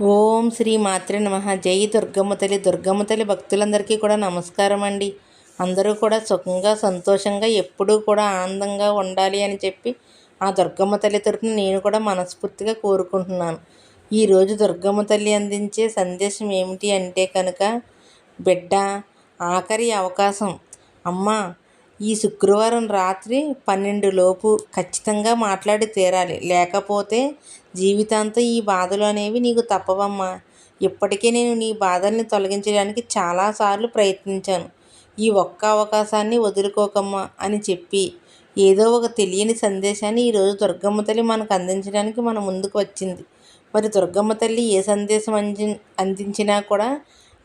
ఓం శ్రీ మాత్రే నమ. జై దుర్గమ్మ తల్లి దుర్గమ్మ తల్లి భక్తులందరికీ కూడా నమస్కారం అండి. అందరూ కూడా సుఖంగా సంతోషంగా ఎప్పుడూ కూడా ఆనందంగా ఉండాలి అని చెప్పి ఆ దుర్గమ్మ తల్లి తరపున నేను కూడా మనస్ఫూర్తిగా కోరుకుంటున్నాను. ఈరోజు దుర్గమ్మ తల్లి అందించే సందేశం ఏమిటి అంటే కనుక బిడ్డ ఆఖరి అవకాశం. అమ్మ ఈ శుక్రవారం రాత్రి పన్నెండు లోపు ఖచ్చితంగా మాట్లాడి తీరాలి. లేకపోతే జీవితాంతం ఈ బాధలు అనేవి నీకు తప్పవమ్మా. ఇప్పటికే నేను నీ బాధల్ని తొలగించడానికి చాలాసార్లు ప్రయత్నించాను. ఈ ఒక్క అవకాశాన్ని వదులుకోకమ్మా అని చెప్పి ఏదో ఒక తెలియని సందేశాన్ని ఈరోజు దుర్గమ్మ తల్లి మనకు అందించడానికి మన ముందుకు వచ్చింది. మరి దుర్గమ్మ తల్లి ఏ సందేశం అంది అందించినా కూడా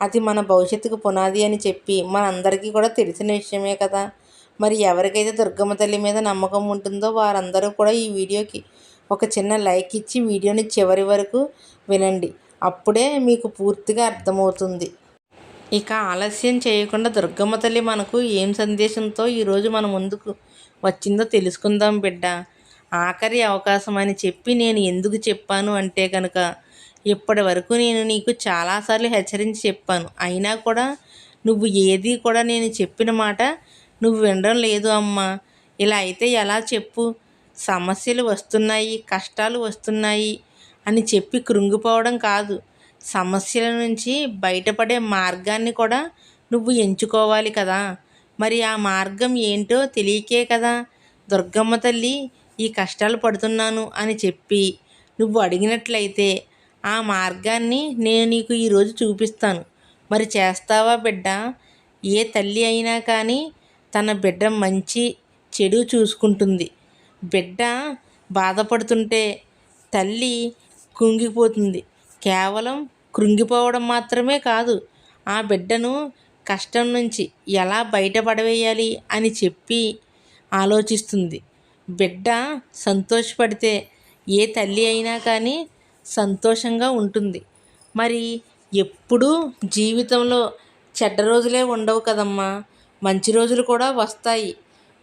అది మన భవిష్యత్తుకు పునాది అని చెప్పి మనందరికీ కూడా తెలిసిన విషయమే కదా. మరి ఎవరికైతే దుర్గమ్మ తల్లి మీద నమ్మకం ఉంటుందో వారందరూ కూడా ఈ వీడియోకి ఒక చిన్న లైక్ ఇచ్చి వీడియోని చివరి వరకు వినండి. అప్పుడే మీకు పూర్తిగా అర్థమవుతుంది. ఇక ఆలస్యం చేయకుండా దుర్గమ్మ తల్లి మనకు ఏం సందేశంతో ఈరోజు మన ముందుకు వచ్చిందో తెలుసుకుందాం బిడ్డ. ఆఖరి అవకాశం అని చెప్పి నేను ఎందుకు చెప్పాను అంటే కనుక ఇప్పటి వరకు నేను నీకు చాలాసార్లు హెచ్చరించి చెప్పాను. అయినా కూడా నువ్వు ఏది కూడా నేను చెప్పిన మాట నువ్వు వినడం లేదు అమ్మా. ఇలా అయితే ఎలా చెప్పు? సమస్యలు వస్తున్నాయి కష్టాలు వస్తున్నాయి అని చెప్పి కృంగిపోవడం కాదు. సమస్యల నుంచి బయటపడే మార్గాన్ని కూడా నువ్వు ఎంచుకోవాలి కదా. మరి ఆ మార్గం ఏంటో తెలియకే కదా. దుర్గమ్మ తల్లి ఈ కష్టాలు పడుతున్నాను అని చెప్పి నువ్వు అడిగినట్లయితే ఆ మార్గాన్ని నేను నీకు ఈరోజు చూపిస్తాను. మరి చేస్తావా బిడ్డ? ఏ తల్లి అయినా కానీ తన బిడ్డ మంచి చెడు చూసుకుంటుంది. బిడ్డ బాధపడుతుంటే తల్లి కుంగిపోతుంది. కేవలం కృంగిపోవడం మాత్రమే కాదు ఆ బిడ్డను కష్టం నుంచి ఎలా బయటపడవేయాలి అని చెప్పి ఆలోచిస్తుంది. బిడ్డ సంతోషపడితే ఏ తల్లి అయినా కానీ సంతోషంగా ఉంటుంది. మరి ఎప్పుడూ జీవితంలో చెడ్డ రోజులే ఉండవు కదమ్మా. మంచి రోజులు కూడా వస్తాయి.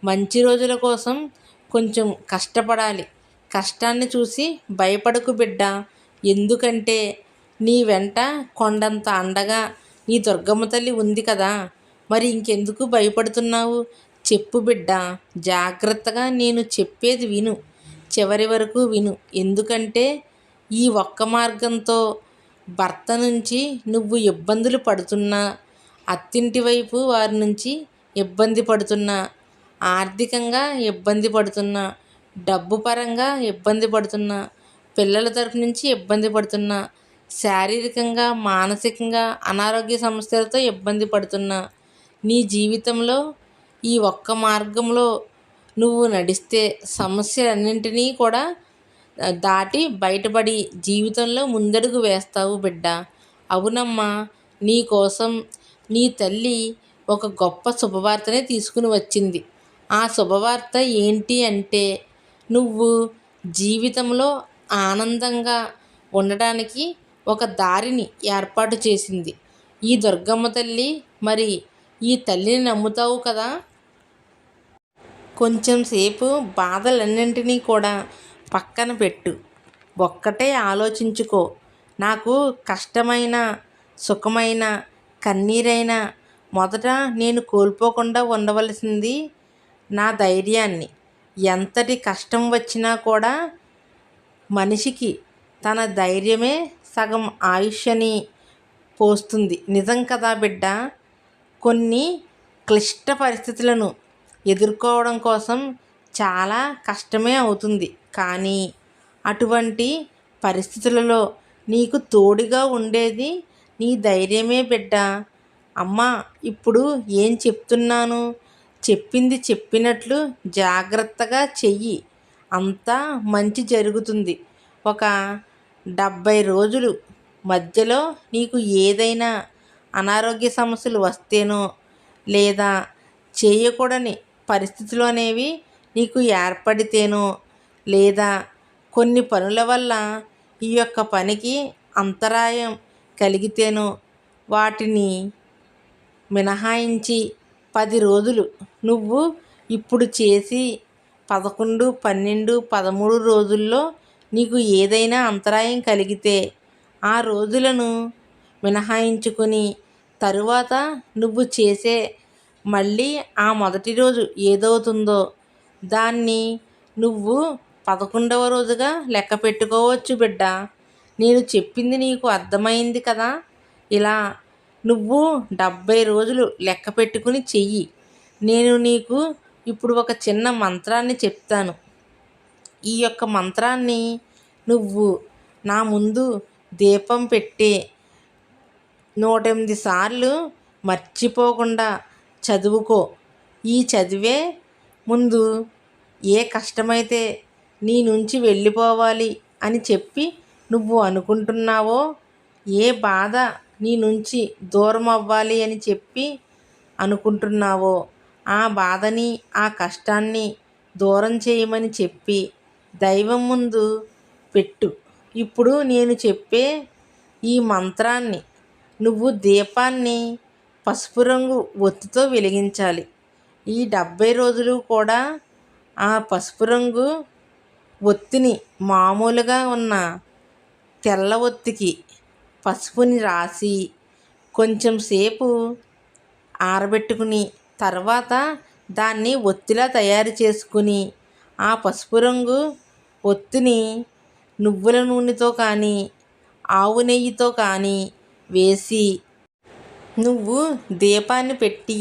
మంచి రోజుల కోసం కొంచెం కష్టపడాలి. కష్టాన్ని చూసి భయపడకు బిడ్డ. ఎందుకంటే నీ వెంట కొండంత అండగా నీ దుర్గమ్మ తల్లి ఉంది కదా. మరి ఇంకెందుకు భయపడుతున్నావు? చెప్పు బిడ్డ. జాగ్రత్తగా నేను చెప్పేది విను. చివరి వరకు విను. ఎందుకంటే ఈ ఒక్క మార్గంతో భర్త నుంచి నువ్వు ఇబ్బందులు పడుతున్నా అత్తింటి వైపు వారి నుంచి ఇబ్బంది పడుతున్న ఆర్థికంగా ఇబ్బంది పడుతున్నా డబ్బు పరంగా ఇబ్బంది పడుతున్న పిల్లల తరపు నుంచి ఇబ్బంది పడుతున్నా శారీరకంగా మానసికంగా అనారోగ్య సమస్యలతో ఇబ్బంది పడుతున్నా నీ జీవితంలో ఈ ఒక్క మార్గంలో నువ్వు నడిస్తే సమస్యలన్నింటినీ కూడా దాటి బయటపడి జీవితంలో ముందడుగు వేస్తావు బిడ్డ. అవునమ్మా నీ కోసం నీ తల్లి ఒక గొప్ప శుభవార్తనే తీసుకుని వచ్చింది. ఆ శుభవార్త ఏంటి అంటే నువ్వు జీవితంలో ఆనందంగా ఉండడానికి ఒక దారిని ఏర్పాటు చేసింది. ఈ దుర్గమ్మ తల్లి మరి ఈ తల్లిని నమ్ముతావు కదా? కొంచెం సేపు బాధలన్నింటినీ కూడా పక్కన పెట్టు. ఒక్కటే ఆలోచించుకో. నాకు కష్టమైన సుఖమైన కన్నీరైనా మొదట నేను కోల్పోకుండా ఉండవలసింది నా ధైర్యాన్ని. ఎంతటి కష్టం వచ్చినా కూడా మనిషికి తన ధైర్యమే సగం ఆయుష్యని పోస్తుంది. నిజం కదా బిడ్డ? కొన్ని క్లిష్ట పరిస్థితులను ఎదుర్కోవడం కోసం చాలా కష్టమే అవుతుంది. కానీ అటువంటి పరిస్థితులలో నీకు తోడుగా ఉండేది నీ ధైర్యమే బిడ్డ. అమ్మా ఇప్పుడు ఏం చెప్తున్నాను? చెప్పింది చెప్పినట్లు జాగ్రత్తగా చెయ్యి. అంతా మంచి జరుగుతుంది. ఒక డెబ్భై రోజులు మధ్యలో నీకు ఏదైనా అనారోగ్య సమస్యలు వస్తేనో లేదా చేయకూడని పరిస్థితులు అనేవి నీకు ఏర్పడితేనో లేదా కొన్ని పనుల వల్ల ఈ యొక్క పనికి అంతరాయం కలిగితేనో వాటిని మినహాయించి పది రోజులు. నువ్వు ఇప్పుడు చేసి పదకొండు పన్నెండు పదమూడు రోజుల్లో నీకు ఏదైనా అంతరాయం కలిగితే ఆ రోజులను మినహాయించుకుని తరువాత నువ్వు చేసే మళ్ళీ ఆ మొదటి రోజు ఏదవుతుందో దాన్ని నువ్వు పదకొండవ రోజుగా లెక్క పెట్టుకోవచ్చు బిడ్డ. నేను చెప్పింది నీకు అర్థమైంది కదా? ఇలా నువ్వు డెబ్భై రోజులు లెక్క పెట్టుకుని చెయ్యి. నేను నీకు ఇప్పుడు ఒక చిన్న మంత్రాన్ని చెప్తాను. ఈ యొక్క మంత్రాన్ని నువ్వు నా ముందు దీపం పెట్టి నూట ఎనిమిది సార్లు మర్చిపోకుండా చదువుకో. ఈ చదివే ముందు ఏ కష్టమైతే నీ నుంచి వెళ్ళిపోవాలి అని చెప్పి నువ్వు అనుకుంటున్నావో? ఏ బాధ నీ నుంచి దూరం అవ్వాలి అని చెప్పి అనుకుంటున్నావో? ఆ బాధని ఆ కష్టాన్ని దూరం చేయమని చెప్పి దైవం ముందు పెట్టు. ఇప్పుడు నేను చెప్పే ఈ మంత్రాన్ని నువ్వు దీపాన్ని పసుపు రంగు ఒత్తితో వెలిగించాలి. ఈ డెబ్భై రోజులు కూడా ఆ పసుపు రంగు ఒత్తిని మామూలుగా ఉన్న తెల్ల ఒత్తికి పసుపుని రాసి కొంచెం సేపు ఆరబెట్టుకుని తర్వాత దాన్ని ఒత్తిలా తయారు చేసుకుని ఆ పసుపు రంగు ఒత్తిని నువ్వుల నూనెతో కానీ ఆవు నెయ్యితో కానీ వేసి నువ్వు దీపాన్ని పెట్టి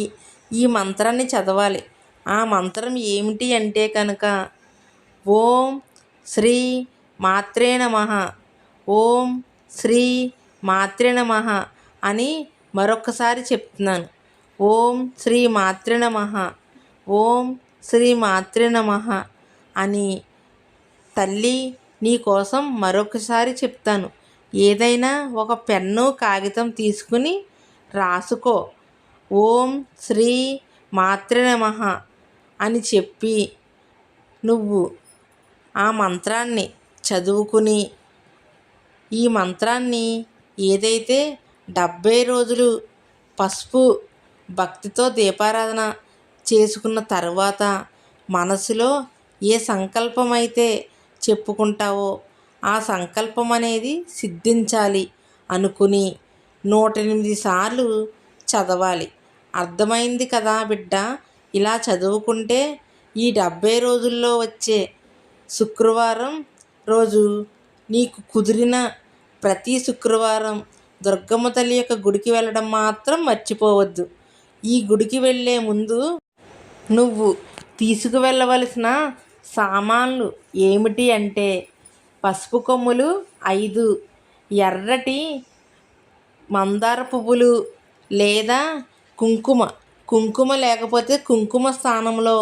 ఈ మంత్రాన్ని చదవాలి. ఆ మంత్రం ఏమిటి అంటే కనుక ఓం శ్రీ మాత్రే నమ. ఓం శ్రీ మాత్రే నమ అని మరొకసారి చెప్తున్నాను. ఓం శ్రీ మాత్రే నమ ఓం శ్రీ మాత్రే నమ అని తల్లి నీ కోసం మరొకసారి చెప్తాను. ఏదైనా ఒక పెన్ను కాగితం తీసుకుని రాసుకో. ఓం శ్రీ మాత్రే నమ అని చెప్పి నువ్వు ఆ మంత్రాన్ని చదువుకుని ఈ మంత్రాన్ని ఏదైతే డెబ్భై రోజులు పసుపు భక్తితో దీపారాధన చేసుకున్న తర్వాత మనసులో ఏ సంకల్పం అయితే చెప్పుకుంటావో ఆ సంకల్పం అనేది సిద్ధించాలి అనుకుని నూట ఎనిమిది సార్లు చదవాలి. అర్థమైంది కదా బిడ్డ? ఇలా చదువుకుంటే ఈ డెబ్భై రోజుల్లో వచ్చే శుక్రవారం రోజు నీకు కుదిరిన ప్రతి శుక్రవారం దుర్గమ్మ తల్లి యొక్క గుడికి వెళ్ళడం మాత్రం మర్చిపోవద్దు. ఈ గుడికి వెళ్ళే ముందు నువ్వు తీసుకువెళ్ళవలసిన సామాన్లు ఏమిటి అంటే పసుపు కొమ్ములు ఐదు ఎర్రటి మందార పువ్వులు లేదా కుంకుమ. కుంకుమ లేకపోతే కుంకుమ స్థానంలో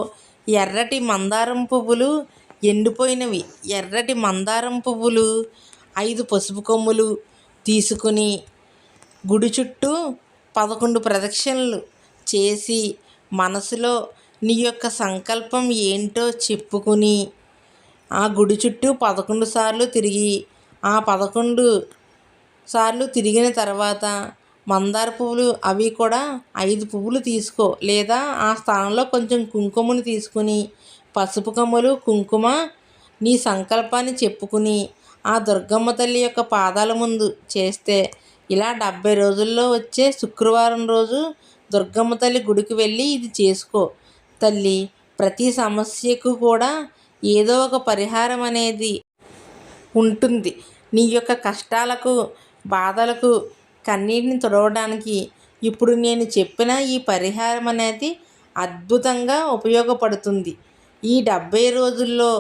ఎర్రటి మందారం పువ్వులు ఎండిపోయినవి. ఎర్రటి మందారం పువ్వులు ఐదు పసుపు కొమ్ములు తీసుకుని గుడి చుట్టూ పదకొండు ప్రదక్షిణలు చేసి మనసులో నీ యొక్క సంకల్పం ఏంటో చెప్పుకుని ఆ గుడి చుట్టూ పదకొండు సార్లు తిరిగి ఆ పదకొండు సార్లు తిరిగిన తర్వాత మందార పువ్వులు అవి కూడా ఐదు పువ్వులు తీసుకో. లేదా ఆ స్థానంలో కొంచెం కుంకుమను తీసుకుని పసుపు కమ్మలు కుంకుమ నీ సంకల్పాన్ని చెప్పుకుని ఆ దుర్గమ్మ తల్లి యొక్క పాదాల ముందు చేస్తే ఇలా డెబ్భై రోజుల్లో వచ్చే శుక్రవారం రోజు దుర్గమ్మ తల్లి గుడికి వెళ్ళి ఇది చేసుకో. తల్లి ప్రతి సమస్యకు కూడా ఏదో ఒక పరిహారం అనేది ఉంటుంది. నీ యొక్క కష్టాలకు బాధలకు కన్నీటిని తుడవడానికి ఇప్పుడు నేను చెప్పిన ఈ పరిహారం అనేది అద్భుతంగా ఉపయోగపడుతుంది. ఈ డెబ్భై రోజుల్లో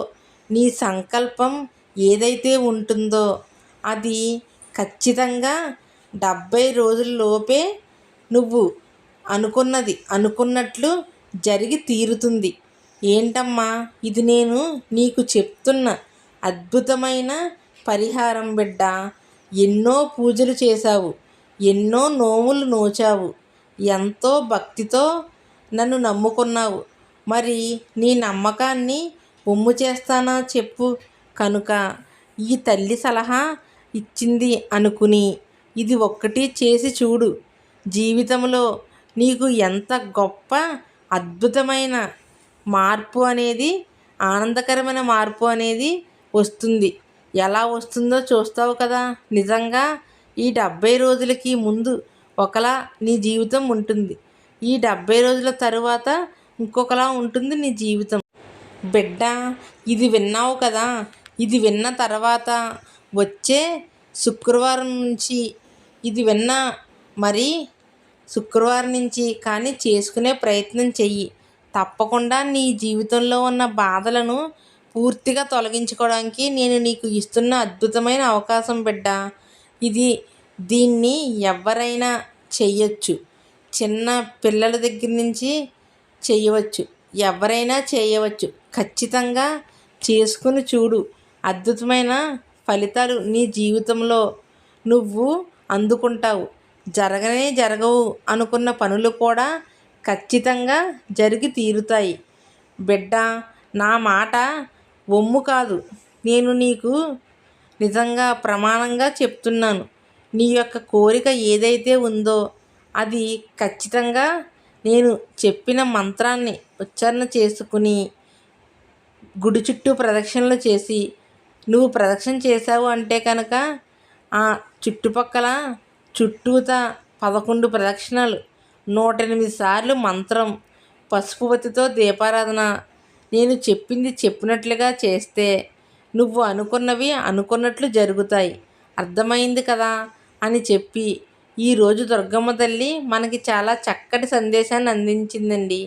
నీ సంకల్పం ఏదైతే ఉంటుందో అది ఖచ్చితంగా డెబ్భై రోజుల్లోపే నువ్వు అనుకున్నది అనుకున్నట్లు జరిగి తీరుతుంది. ఏంటమ్మా? ఇది నేను నీకు చెప్తున్న అద్భుతమైన పరిహారం బిడ్డ. ఎన్నో పూజలు చేశావు ఎన్నో నోములు నోచావు ఎంతో భక్తితో నన్ను నమ్ముకున్నావు. మరి నీ నమ్మకాన్ని ఒమ్ము చేస్తానా చెప్పు. కనుక ఈ తల్లి సలహా ఇచ్చింది అనుకుని ఇది ఒక్కటి చేసి చూడు. జీవితంలో నీకు ఎంత గొప్ప అద్భుతమైన మార్పు అనేది ఆనందకరమైన మార్పు అనేది వస్తుంది. ఎలా వస్తుందో చూస్తావు కదా. నిజంగా ఈ డెబ్బై రోజులకి ముందు ఒకలా నీ జీవితం ఉంటుంది. ఈ డెబ్బై రోజుల తరువాత ఇంకొకలా ఉంటుంది నీ జీవితం. బిడ్డ ఇది విన్నావు కదా. ఇది విన్న తర్వాత వచ్చే శుక్రవారం నుంచి ఇది విన్న మరి శుక్రవారం నుంచి కానీ చేసుకునే ప్రయత్నం చెయ్యి. తప్పకుండా నీ జీవితంలో ఉన్న బాధలను పూర్తిగా తొలగించుకోవడానికి నేను నీకు ఇస్తున్న అద్భుతమైన అవకాశం బిడ్డ. ఇది దీన్ని ఎవరైనా చెయ్యొచ్చు. చిన్న పిల్లల దగ్గర నుంచి చేయవచ్చు ఎవరైనా చేయవచ్చు ఖచ్చితంగా చేసుకుని చూడు. అద్భుతమైన ఫలితాలు నీ జీవితంలో నువ్వు అందుకుంటావు. జరగనే జరగవు అనుకున్న పనులు కూడా ఖచ్చితంగా జరిగి తీరుతాయి. బిడ్డ నా మాట ఒమ్ము కాదు. నేను నీకు నిజంగా ప్రమాణంగా చెప్తున్నాను. నీ యొక్క కోరిక ఏదైతే ఉందో అది ఖచ్చితంగా నేను చెప్పిన మంత్రాన్ని ఉచ్చారణ చేసుకుని గుడి చుట్టూ ప్రదక్షిణలు చేసి నువ్వు ప్రదక్షిణ చేసావు అంటే కనుక ఆ చుట్టుపక్కల చుట్టూత పదకొండు ప్రదక్షిణలు నూట ఎనిమిది సార్లు మంత్రం పసుపువతితో దీపారాధన. నేను చెప్పింది చెప్పినట్లుగా చేస్తే నువ్వు అనుకున్నవి అనుకున్నట్లు జరుగుతాయి. అర్థమైంది కదా అని చెప్పి ఈరోజు దుర్గమ్మ తల్లి మనకి చాలా చక్కటి సందేశాన్ని అందించిందండి.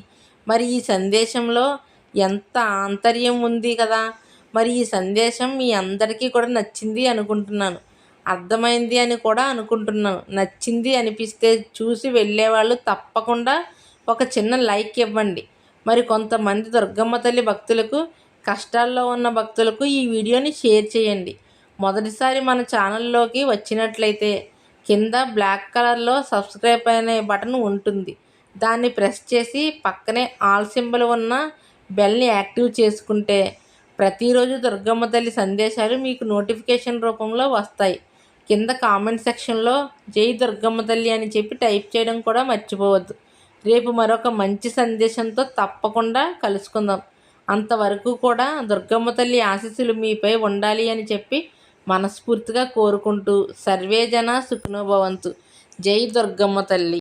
మరి ఈ సందేశంలో ఎంత ఆంతర్యం ఉంది కదా? మరి ఈ సందేశం మీ అందరికీ కూడా నచ్చింది అనుకుంటున్నాను. అర్థమైంది అని కూడా అనుకుంటున్నాను. నచ్చింది అనిపిస్తే చూసి వెళ్ళేవాళ్ళు తప్పకుండా ఒక చిన్న లైక్ ఇవ్వండి. మరి కొంతమంది దుర్గమ్మ తల్లి భక్తులకు కష్టాల్లో ఉన్న భక్తులకు ఈ వీడియోని షేర్ చేయండి. మొదటిసారి మన ఛానల్లోకి వచ్చినట్లయితే కింద బ్లాక్ కలర్లో సబ్స్క్రైబ్ అనే బటన్ ఉంటుంది. దాన్ని ప్రెస్ చేసి పక్కనే ఆల్ సింబల్ ఉన్న బెల్ని యాక్టివ్ చేసుకుంటే ప్రతిరోజు దుర్గమ్మ తల్లి సందేశాలు మీకు నోటిఫికేషన్ రూపంలో వస్తాయి. కింద కామెంట్ సెక్షన్లో జై దుర్గమ్మ తల్లి అని చెప్పి టైప్ చేయడం కూడా మర్చిపోవద్దు. రేపు మరొక మంచి సందేశంతో తప్పకుండా కలుసుకుందాం. అంతవరకు కూడా దుర్గమ్మ తల్లి ఆశీస్సులు మీపై ఉండాలి అని చెప్పి మనస్ఫూర్తిగా కోరుకుంటూ సర్వేజన సుఖనోభవంతు జై దుర్గమ్మ తల్లి.